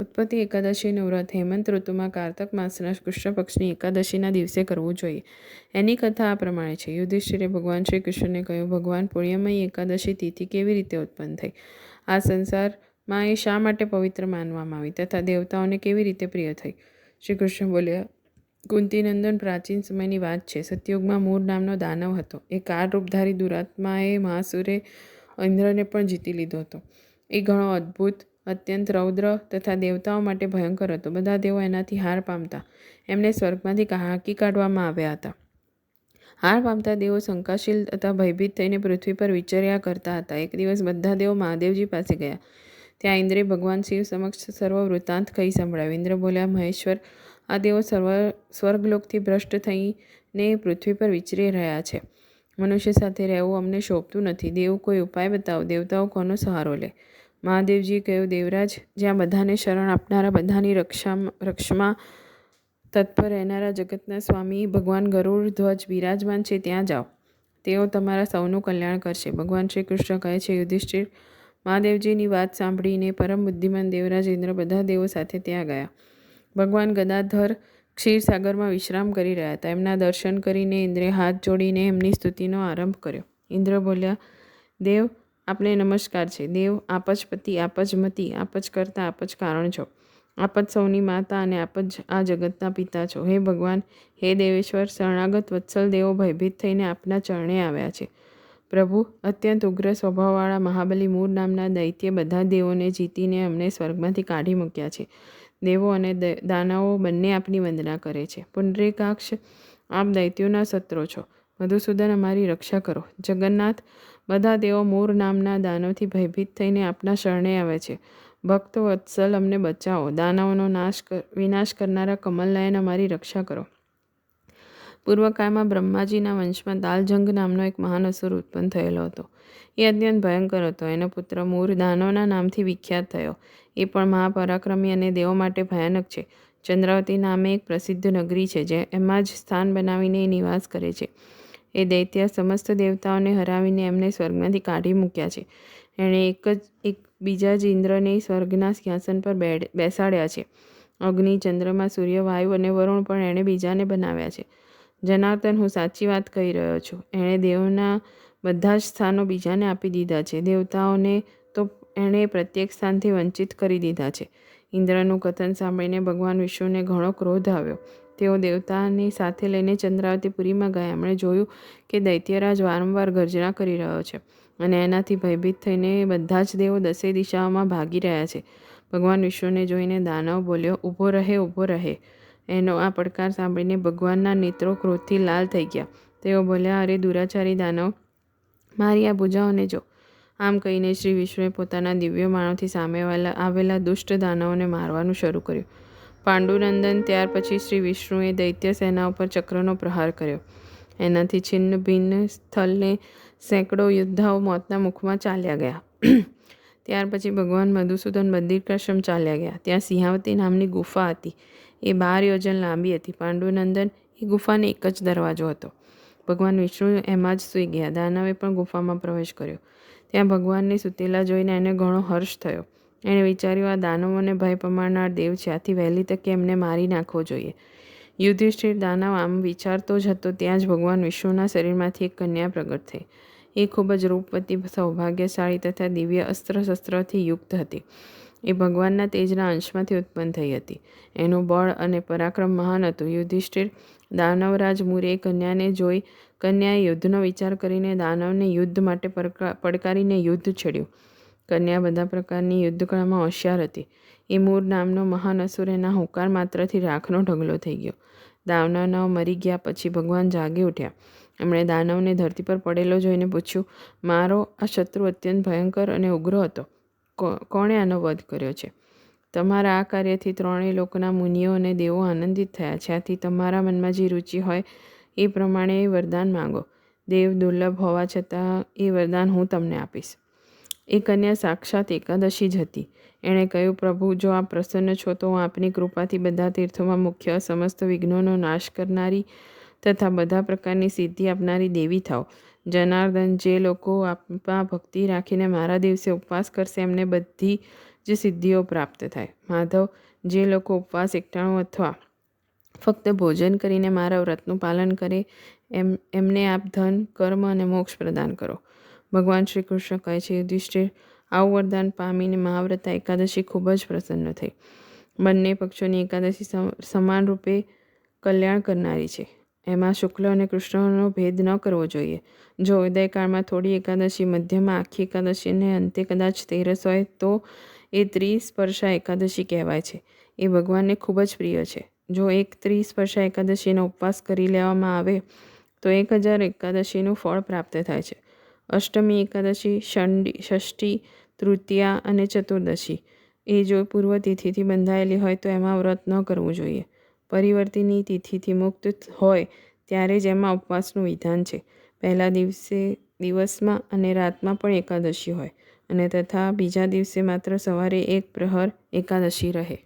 ઉત્પત્તિ એકાદશીનું વ્રત હેમંત ઋતુમાં કારતક માસના કૃષ્ણ પક્ષની એકાદશીના દિવસે કરવું જોઈએ. એની કથા આ પ્રમાણે છે. યુધિષ્ઠિરે ભગવાન શ્રી કૃષ્ણને કહ્યું, ભગવાન પુણ્યમય એકાદશી તિથિ કેવી રીતે ઉત્પન્ન થઈ? આ સંસારમાં એ શા માટે પવિત્ર માનવામાં આવી? તથા દેવતાઓને કેવી રીતે પ્રિય થઈ? શ્રી કૃષ્ણ બોલ્યા, કુંતીનંદન પ્રાચીન સમયની વાત છે. સતયુગમાં મૂળ નામનો દાનવ હતો. એ કાર રૂપધારી દુરાત્માએ મહાસુરે ઇન્દ્રને પણ જીતી લીધો હતો. એ ઘણો અદ્ભુત અત્યંત રૌદ્ર તથા દેવતાઓ માટે ભયંકર હતો. બધા દેવો એનાથી હાર પામતા. એમને સ્વર્ગમાંથી હાંકી કાઢવામાં આવ્યા હતા. હાર પામતા દેવો શંકાશીલ તથા ભયભીત થઈને પૃથ્વી પર વિચર્યા કરતા હતા. એક દિવસ બધા દેવો મહાદેવજી પાસે ગયા. ત્યાં ઇન્દ્રે ભગવાન શિવ સમક્ષ સર્વ વૃત્તાંત કહી સંભળાવ્યો. ઇન્દ્ર બોલ્યા, મહેશ્વર, આ દેવો સર્વ, સ્વર્ગલોકથી ભ્રષ્ટ થઈને પૃથ્વી પર વિચરી રહ્યા છે. મનુષ્ય સાથે રહેવું અમને શોભતું નથી. દેવ કોઈ ઉપાય બતાવો. દેવતાઓ કોનો સહારો લે? મહાદેવજીએ કહ્યું, દેવરાજ, જ્યાં બધાને શરણ આપનારા બધાની રક્ષા રક્ષમાં તત્પર રહેનારા જગતના સ્વામી ભગવાન ગરુડ ધ્વજ બિરાજમાન છે, ત્યાં જાઓ. તેઓ તમારા સૌનું કલ્યાણ કરશે. ભગવાન શ્રી કૃષ્ણ કહે છે, યુધિષ્ઠિર, મહાદેવજીની વાત સાંભળીને પરમ બુદ્ધિમાન દેવરાજ ઇન્દ્ર બધા દેવો સાથે ત્યાં ગયા. ભગવાન ગદાધર ક્ષીરસાગરમાં વિશ્રામ કરી રહ્યા હતા. એમના દર્શન કરીને ઇન્દ્રે હાથ જોડીને એમની સ્તુતિનો આરંભ કર્યો. ઇન્દ્ર બોલ્યા, દેવ આપને નમસ્કાર છે. દેવ, આપ જ પતિ, આપ જ મતિ, આપ જ કરતા, આપ જ કારણ છો. આપ જ સૌની માતા અને આપ જ આ જગતના પિતા છો. હે ભગવાન, હે દેવેશ્વર, શરણાગત વત્સલ દેવો ભયભીત થઈને આપના ચરણે આવ્યા છે. પ્રભુ, અત્યંત ઉગ્ર સ્વભાવવાળા મહાબલી મૂળ નામના દૈત્ય બધા દેવોને જીતીને અમને સ્વર્ગમાંથી કાઢી મૂક્યા છે. દેવો અને દાનાઓ બંને આપની વંદના કરે છે. પુનરેકાક્ષ, આપ દૈત્યોના સત્રો છો. મધુસૂદન અમારી રક્ષા કરો. જગન્નાથ, બધા તેઓ મૂર નામના દાનવથી ભયભીત થઈને આપના શરણે આવે છે. ભક્તો વત્સલ અમને બચાવો. દાનવનો નાશ વિનાશ કરનારા કમલનયન અમારી રક્ષા કરો. પૂર્વકાળમાં બ્રહ્માજીના વંશમાં તાલજંગ નામનો એક મહાન અસુર ઉત્પન્ન થયેલો હતો. એ અત્યંત ભયંકર હતો. એનો પુત્ર મૂર દાનવના નામથી વિખ્યાત થયો. એ પણ મહાપરાક્રમી અને દેવો માટે ભયાનક છે. ચંદ્રાવતી નામે એક પ્રસિદ્ધ નગરી છે, જે એમાં જ સ્થાન બનાવીને એ નિવાસ કરે છે. એ દૈત્ય સમસ્ત દેવતાઓને હરાવીને એમને સ્વર્ગમાંથી કાઢી મૂક્યા છે. એણે એક જ, એક બીજા જ ઇન્દ્રને સ્વર્ગના સિંહાસન પર બેડ, બેસાડ્યા છે. અગ્નિ, ચંદ્રમા, સૂર્ય, વાયુ અને વરુણ પણ એણે બીજાને બનાવ્યા છે. જનાર્દન, હું સાચી વાત કહી રહ્યો છું. એણે દેવના બધા જ સ્થાનો બીજાને આપી દીધા છે. દેવતાઓને તો એણે પ્રત્યેક સ્થાનથી વંચિત કરી દીધા છે. ઇન્દ્રનું કથન સાંભળીને ભગવાન વિષ્ણુને ઘણો ક્રોધ આવ્યો. તેઓ દેવતાની સાથે લઈને ચંદ્રાવતીપુરીમાં ગયા. એમણે જોયું કે દૈત્યરાજ વારંવાર ગર્જના કરી રહ્યો છે અને એનાથી ભયભીત થઈને બધા જ દેવો દસે દિશાઓમાં ભાગી રહ્યા છે. ભગવાન વિષ્ણુને જોઈને દાનવ બોલ્યો ઊભો રહે ઊભો રહે. એનો આ પડકાર સાંભળીને ભગવાનના નેત્રો ક્રોધથી લાલ થઈ ગયા. તેઓ બોલ્યા, અરે દુરાચારી દાનવ, મારી આ ભૂજાઓને જો. આમ કહીને શ્રી વિષ્ણુએ પોતાના દિવ્ય માણોથી સામે આવેલા દુષ્ટ દાનવોને મારવાનું શરૂ કર્યું. પાંડુનંદન ત્યાર પછી શ્રી વિષ્ણુએ દૈત્ય સેના ઉપર ચક્રનો પ્રહાર કર્યો. એનાથી છિન્ન ભિન્ન સ્થળને સેંકડો યોદ્ધાઓ મોતના મુખમાં ચાલ્યા ગયા. ત્યાર પછી ભગવાન મધુસૂદન બંદિરકાશ્રમ ચાલ્યા ગયા. ત્યાં સિંહાવતી નામની ગુફા હતી. એ બાર યોજન લાંબી હતી. પાંડુનંદન એ ગુફાને એક જ દરવાજો હતો. ભગવાન વિષ્ણુ એમાં જ સૂઈ ગયા. દાનવે પણ ગુફામાં પ્રવેશ કર્યો. ત્યાં ભગવાનને સૂતેલા જોઈને એને ઘણો હર્ષ થયો. એણે વિચાર્યું, આ દાનવોને ભય પમાડનાર દેવ છે. આથી વહેલી તકે એમને મારી નાખવો જોઈએ. યુધિષ્ઠિર દાનવ આમ વિચારતો જ હતો, ત્યાં જ ભગવાન વિષ્ણુના શરીરમાંથી એક કન્યા પ્રગટ થઈ. એ ખૂબ જ રૂપવતી, સૌભાગ્યશાળી તથા દિવ્ય અસ્ત્ર શસ્ત્રથી યુક્ત હતી. એ ભગવાનના તેજના અંશમાંથી ઉત્પન્ન થઈ હતી. એનું બળ અને પરાક્રમ મહાન હતું. યુધિષ્ઠિર દાનવરાજ મુરે કન્યાને જોઈ કન્યાએ યુદ્ધનો વિચાર કરીને દાનવને યુદ્ધ માટે પડકારીને યુદ્ધ છેડ્યું. કન્યા બધા પ્રકારની યુદ્ધકળામાં હોશિયાર હતી. એ મૂર નામનો મહાન અસુર એના હોકાર માત્રથી રાખનો ઢગલો થઈ ગયો. દાનવ મરી ગયા પછી ભગવાન જાગી ઉઠ્યા. એમણે દાનવને ધરતી પર પડેલો જોઈને પૂછ્યું, મારો આ શત્રુ અત્યંત ભયંકર અને ઉગ્ર હતો. કોણે આનો વધ કર્યો છે? તમારા આ કાર્યથી ત્રણેય લોકોના મુનિઓ અને દેવો આનંદિત થયા છે. આથી તમારા મનમાં જે રુચિ હોય એ પ્રમાણે વરદાન માંગો. દેવ દુર્લભ હોવા છતાં એ વરદાન હું તમને આપીશ. એ કન્યા સાક્ષાત એકાદશી જ હતી. એણે કહ્યું, પ્રભુ, જો આપ પ્રસન્ન છો, તો હું આપની કૃપાથી બધા તીર્થોમાં મુખ્ય સમસ્ત વિઘ્નોનો નાશ કરનારી તથા બધા પ્રકારની સિદ્ધિ આપનારી દેવી થાઓ જનાર્દન, જે લોકો આપમાં ભક્તિ રાખીને મારા દિવસે ઉપવાસ કરશે, એમને બધી જે સિદ્ધિઓ પ્રાપ્ત થાય. માધવ, જે લોકો ઉપવાસ એકટાણું અથવા ફક્ત ભોજન કરીને મારા વ્રતનું પાલન કરે, એમ, એમને આપ ધન, કર્મ અને મોક્ષ પ્રદાન કરો. ભગવાન શ્રી કૃષ્ણ કહે છે, યુધિષ્ઠિર આવું વરદાન પામીને મહાવ્રતા એકાદશી ખૂબ જ પ્રસન્ન થઈ. બંને પક્ષોની એકાદશી સમ- સમાન રૂપે કલ્યાણ કરનારી છે. એમાં શુક્લ અને કૃષ્ણનો ભેદ ન કરવો જોઈએ. જો ઉદયકાળમાં થોડી એકાદશી મધ્યમાં આખી એકાદશી અને અંતે કદાચ તેરસ હોય, તો એ ત્રિસ્પર્શા એકાદશી કહેવાય છે. એ ભગવાનને ખૂબ જ પ્રિય છે. જો એક ત્રિસ્પર્શા એકાદશીનો ઉપવાસ કરી લેવામાં આવે, તો એક હજાર એકાદશીનું ફળ પ્રાપ્ત થાય છે. અષ્ટમી એકાદશી ષંડી ષષ્ઠી, તૃતીયા અને ચતુર્દશી. એ જો પૂર્વ તિથિથી બંધાયેલી હોય તો એમાં વ્રત ન કરવું જોઈએ. પરિવર્તિની તિથિથી મુક્ત હોય ત્યારે જ એમાં ઉપવાસનું વિધાન છે. પહેલા દિવસે દિવસમાં અને રાતમાં પણ એકાદશી હોય અને તથા બીજા દિવસે માત્ર સવારે એક પ્રહર એકાદશી રહે.